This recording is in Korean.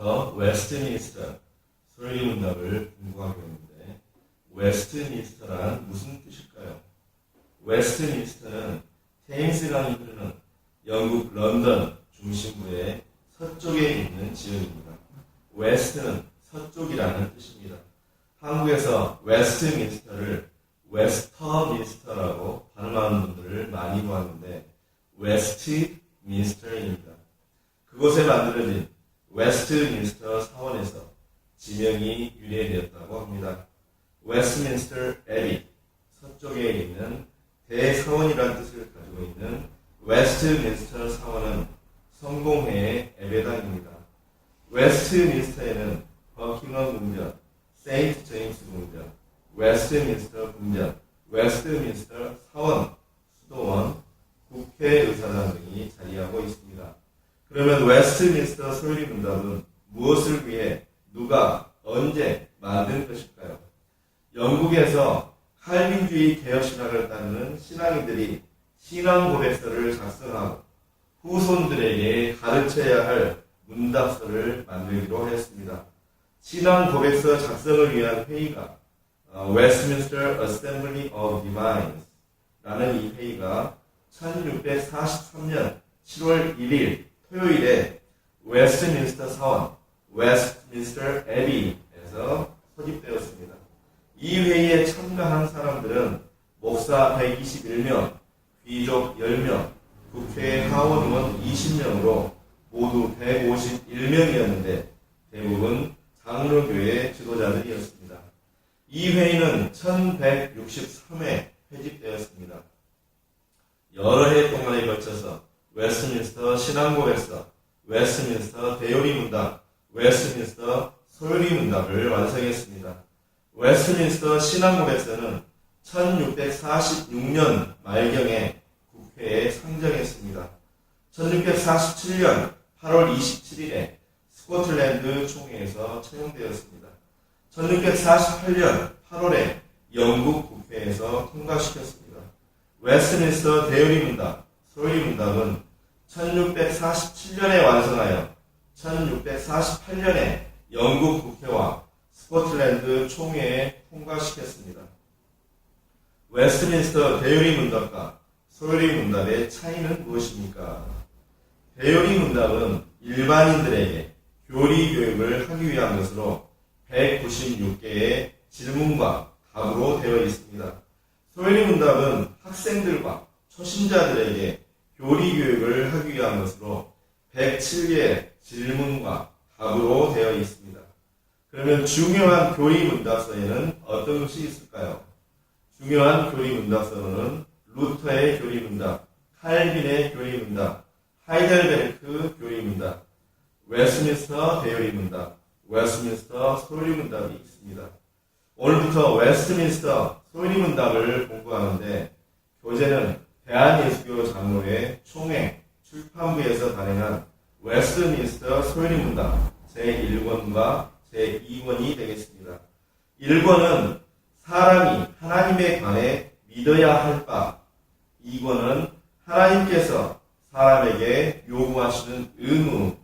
오늘부터 웨스트민스터 소리 문답을 공부하겠는데 웨스트민스터란 무슨 뜻일까요? 웨스트민스터는 테임스강이 흐르는 영국 런던 중심부의 서쪽에 있는 지역입니다. 웨스트는 서쪽이라는 뜻입니다. 한국에서 웨스트민스터를 웨스터민스터라고 발음하는 분들을 많이 보았는데 웨스트민스터입니다. 그곳에 만들어진 웨스트민스터 사원에서 지명이 유래되었다고 합니다. 웨스트민스터 애비 서쪽에 있는 대사원이라는 뜻을 가지고 있는 웨스트민스터 사원은 성공회의 예배당입니다. 웨스트민스터에는 버킹엄 궁전, 세인트 제임스 궁전, 웨스트민스터 궁전, 웨스트민스터 사원, 수도원, 국회의사당 등이. 그러면 웨스트민스터 소리 문답은 무엇을 위해 누가 언제 만든 것일까요? 영국에서 칼빈주의 개혁 신학을 따르는 신앙인들이 신앙 고백서를 작성하고 후손들에게 가르쳐야 할 문답서를 만들기로 했습니다. 신앙 고백서 작성을 위한 회의가 어, Westminster Assembly of Divines 라는 이 회의가 1643년 7월 1일 토요일에 웨스트민스터 사원 웨스트민스터 애비에서 소집되었습니다. 이 회의에 참가한 사람들은 목사 121명, 귀족 10명, 국회 하원 의원 20명으로 모두 151명이었는데 대부분 장로교회 지도자들이었습니다. 이 회의는 1163회 회집되었습니다. 여러 해 동안에 걸쳐서 웨스트민스터 신앙고백서, 웨스트민스터 대요리 문답, 웨스트민스터 소요리 문답을 완성했습니다. 웨스트민스터 신앙고백서는 1646년 말경에 국회에 상정했습니다. 1647년 8월 27일에 스코틀랜드 총회에서 채용되었습니다. 1648년 8월에 영국 국회에서 통과시켰습니다. 웨스트민스터 대요리 문답, 소요리 문답은 1647년에 완성하여 1648년에 영국 국회와 스코틀랜드 총회에 통과시켰습니다. 웨스트민스터 대요리 문답과 소요리 문답의 차이는 무엇입니까? 대요리 문답은 일반인들에게 교리 교육을 하기 위한 것으로 196개의 질문과 답으로 되어 있습니다. 소요리 문답은 학생들과 초신자들에게 교리 교육을 하기 위한 것으로 107개의 질문과 답으로 되어 있습니다. 그러면 중요한 교리 문답서에는 어떤 것이 있을까요? 중요한 교리 문답서는 루터의 교리 문답, 칼빈의 교리 문답, 하이델베르크 교리 문답, 웨스민스터 대요리 문답, 웨스민스터 소리 문답이 있습니다. 오늘부터 웨스트민스터 소리 문답을 공부하는데 교재는 대한예수교 장로의 총회 출판부에서 발행한 웨스트민스터 설립문답 제1권과 제2권이 되겠습니다. 1권은 사람이 하나님에 관해 믿어야 할 바, 2권은 하나님께서 사람에게 요구하시는 의무,